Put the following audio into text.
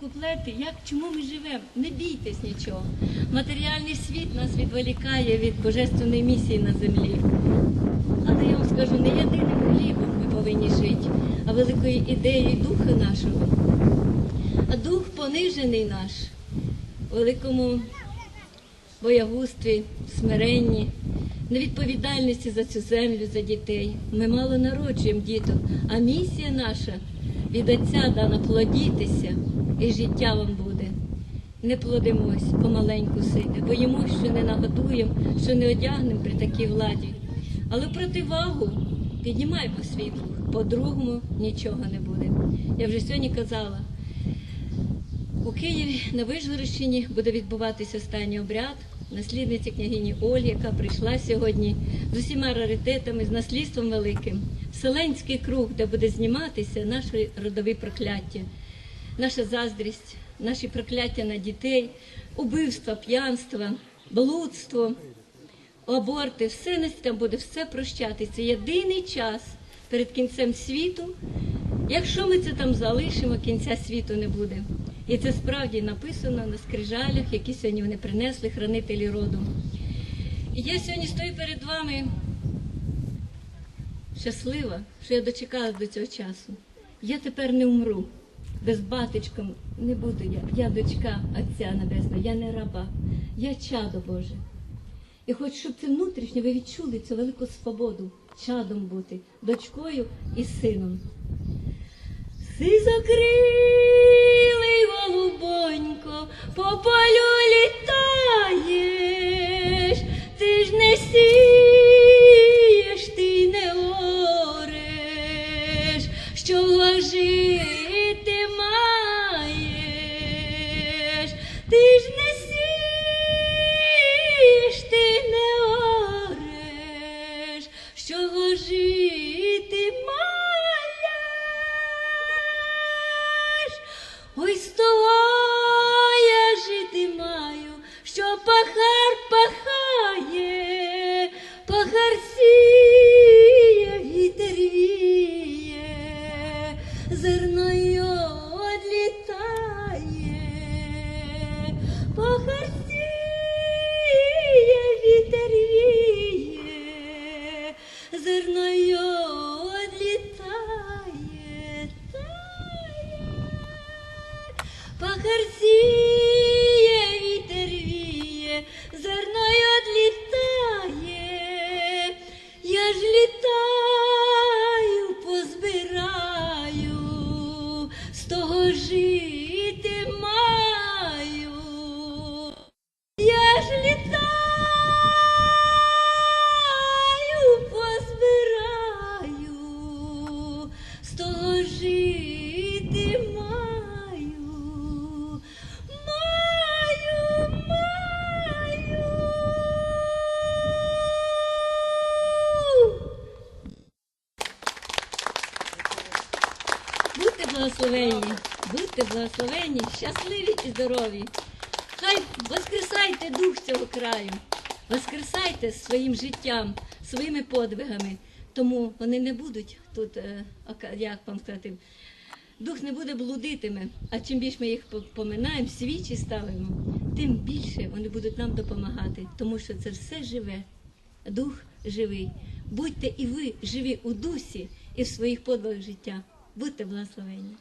куплети, як чому ми живемо. Не бійтесь нічого. Матеріальний світ нас відволікає від божественної місії на землі. Але я вам скажу, не єдиним хлібом ми повинні жити, а великою ідеєю духа нашого. А дух понижений наш у великому боягустві, смиренні, невідповідальності за цю землю, за дітей. Ми мало народжуємо діток, а місія наша від Отця дана плодітися, і життя вам буде. Не плодимось, помаленьку сиди, боїмось, що не нагодуємо, що не одягнемо при такій владі. Але противагу піднімаємо свій дух, по-другому нічого не буде. Я вже сьогодні казала, у Києві на Вишгородщині буде відбуватися останній обряд наслідниці княгині Ольги, яка прийшла сьогодні з усіма раритетами, з наслідством великим. Вселенський круг, де буде зніматися наші родові прокляття, наша заздрість, наші прокляття на дітей, убивства, п'янства, блудство, аборти, все на там буде все прощати. Це єдиний час перед кінцем світу. Якщо ми це там залишимо, кінця світу не буде. І це справді написано на скрижалях, які сьогодні вони принесли хранителі роду. І я сьогодні стою перед вами щаслива, що я дочекалася до цього часу. Я тепер не умру. Без батечком не буду я. Я дочка Отця Небесного, я не раба, я чадо Боже. І хочу, щоб це внутрішньо ви відчули цю велику свободу, чадом бути, дочкою і сином. Си закрилий голубонько, по благословенні, будьте благословенні, щасливі і здорові. Хай воскресайте дух цього краю, воскресайте своїм життям, своїми подвигами. Тому вони не будуть тут, е, як вам сказати, дух не буде блудитиме. А чим більше ми їх по- поминаємо, свічі ставимо, тим більше вони будуть нам допомагати, тому що це все живе. Дух живий. Будьте і ви живі у дусі і в своїх подвигах життя. Будьте благословені.